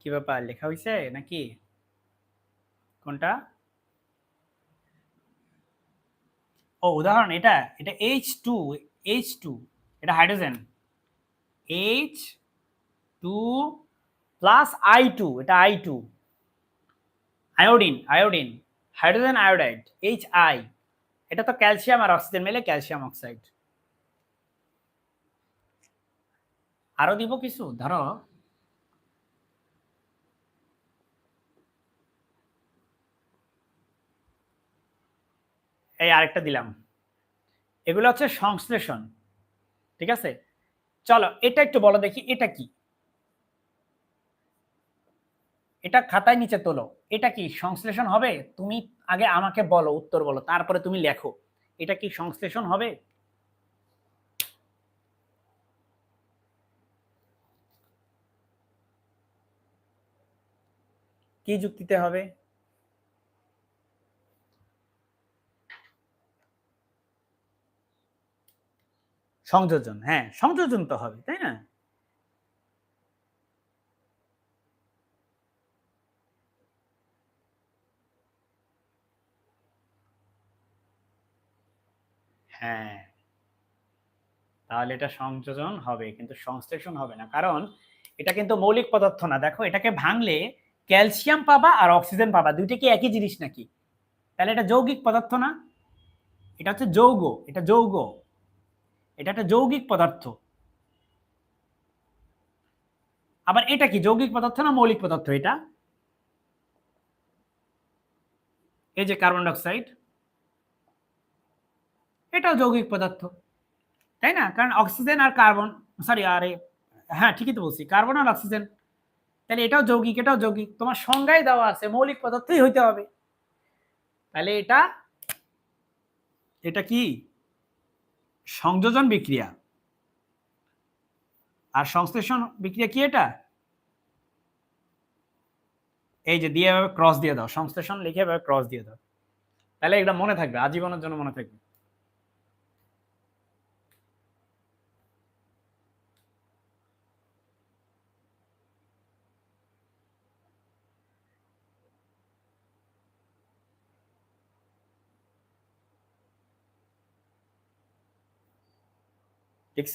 কি ব্যাপার, লেখা হয়েছে নাকি? কোনটা? ও, উদাহরণ এটা এটা এইচ টু এইচ টু এটা hydrogen H two plus I two এটা I two iodine iodine hydrogen iodide H I এটা তো ক্যালসিয়াম আর অক্সিজেন মিলে ক্যালসিয়াম অক্সাইড আরও দিব কিছু? ধরো এই আরেকটা দিলাম। এগুলো হচ্ছে সংশ্লেষণ, ঠিক আছে? চলো, এটা একটু বলো দেখি, এটা কি? এটা খাতায় নিচে তোলো, এটা কি সংশ্লেষণ হবে? তুমি আগে আমাকে বলো, উত্তর বলো, তারপরে তুমি লেখো, এটা কি সংশ্লেষণ হবে? কি যুক্তিতে হবে? সংযোজন হ্যাঁ সংযোজন তো হবে, তাই না? হ্যাঁ। তাহলে এটা সংযোজন হবে, কিন্তু সংশ্লেষণ হবে না, কারণ এটা কিন্তু মৌলিক পদার্থ না। দেখো, এটাকে ভাঙলে ক্যালসিয়াম পাবা আর অক্সিজেন পাবা, দুইটা কি একই জিনিস নাকি? তাহলে এটা যৌগিক পদার্থ না? এটা হচ্ছে যৌগ, এটা যৌগ। এটা একটা যৌগিক পদার্থ। আবার এটা কি যৌগিক পদার্থ না মৌলিক পদার্থ এটা? এই যে কার্বন ডাইঅক্সাইড, এটাও যৌগিক পদার্থ, তাই না? কারণ অক্সিজেন আর কার্বন সরি আরে হ্যাঁ ঠিকই তো বলছি, কার্বন আর অক্সিজেন, তাহলে এটাও যৌগিক এটাও যৌগিক, তোমার সংজ্ঞায় দেওয়া আছে, মৌলিক পদার্থই হইতে হবে। তাহলে এটা এটা কি? সংযোজন বিক্রিয়া। আর সংশ্লেষণ বিক্রিয়া কি এটা? এই যে দিয়ে ক্রস দিয়ে দাও, সংশ্লেষণ লিখে ক্রস দিয়ে দাও। তাহলে এটা মনে থাকবে, আজীবনের জন্য মনে থাকবে।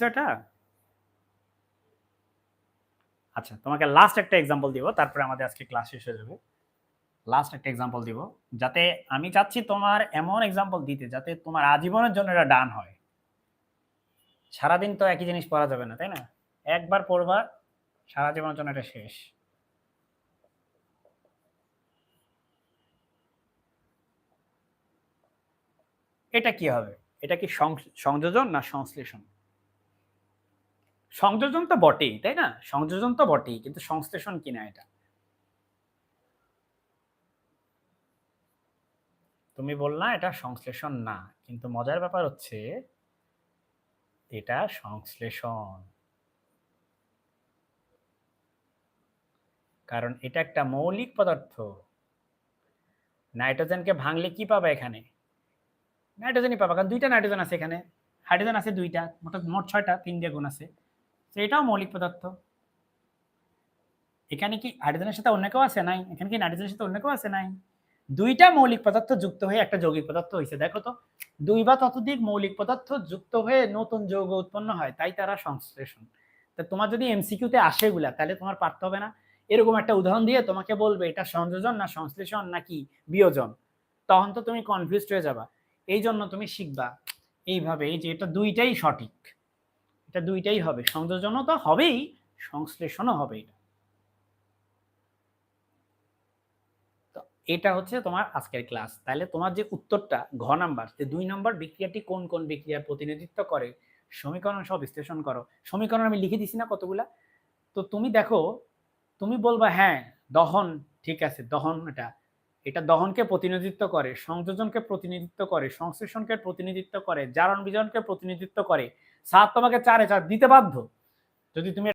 এটা আচ্ছা তোমাকে লাস্ট একটা এক্সাম্পল দিব, তারপরে আমাদের আজকে ক্লাস শেষ হয়ে যাবে। লাস্ট একটা এক্সাম্পল দিব, যাতে আমি চাচ্ছি তোমার এমন এক্সাম্পল দিতে, যাতে তোমার আজীবনের জন্য এটা ডান হয়। সারাদিন তো একই জিনিস পড়া যাবে না, তাই না? একবার পড়বা, সারা জীবনের জন্য এটা শেষ। এটা কি হবে? এটা কি সংযোজন না সংশ্লেষণ? সংযোজন তো বটেই, তাই না? সংযোজন তো বটেই, কিন্তু সংশ্লেষণ কিনা এটা? তুমি বললা এটা সংশ্লেষণ না, কিন্তু মজার ব্যাপার হচ্ছে এটা সংশ্লেষণ। কারণ এটা একটা মৌলিক পদার্থ। নাইট্রোজেনকে ভাঙলে কি পাবে এখানে? নাইট্রোজেনই পাবা, কারণ দুইটা নাইট্রোজেন আছে এখানে। হাইড্রোজেন আছে দুইটা, মোট মোট ছয়টা, তিন দিয়ে গুণ আছে। এটাও মৌলিক পদার্থ। এখানে কি হাইড্রোজেনের সাথে অন্য কেউ আছে নাই? এখানে কি নাইট্রোজেনের সাথে অন্য কেউ আছে নাই? দুইটা মৌলিক পদার্থ যুক্ত হয়ে একটা যৌগিক পদার্থ হয়েছে দেখো তো, দুই বা ততোধিক মৌলিক পদার্থ যুক্ত হয়ে নতুন যৌগ উৎপন্ন হয়, তাই তারা সংশ্লেষণ। তা তোমার যদি এমসিকিউতে আসে এগুলা, তাহলে তোমার পারতে হবে না। এরকম একটা উদাহরণ দিয়ে তোমাকে বলবে, এটা সংযোজন না সংশ্লেষণ নাকি বিয়োজন? তখন তো তুমি কনফিউজড হয়ে যাবা। এই জন্য তুমি শিখবা। এইভাবে যে এটা দুইটাই সঠিক। এটা দুইটাই হবে, সংযোজনও তো হবেই, সংশ্লেষণও হবে এটা। এটা হচ্ছে তোমার আজকের ক্লাস। তাহলে তোমার যে উত্তরটা, ঘ নাম্বার, যে দুই নম্বর বিক্রিয়াটি কোন কোন বিক্রিয়ার প্রতিনিধিত্ব করে, সমীকরণ সব বিশ্লেষণ করো। সমীকরণ আমি লিখে দিছি না কতগুলা? তো তুমি দেখো, তুমি বলবা হ্যাঁ দহন, ঠিক আছে, দহন এটা। এটা দহনকে প্রতিনিধিত্ব করে, সংযোজনকে প্রতিনিধিত্ব করে, সংশ্লেষণকে প্রতিনিধিত্ব করে, জারণ বিজারণকে প্রতিনিধিত্ব করে সাত তোমাকে চারে চার দিতে বাধ্য। যদি তুমি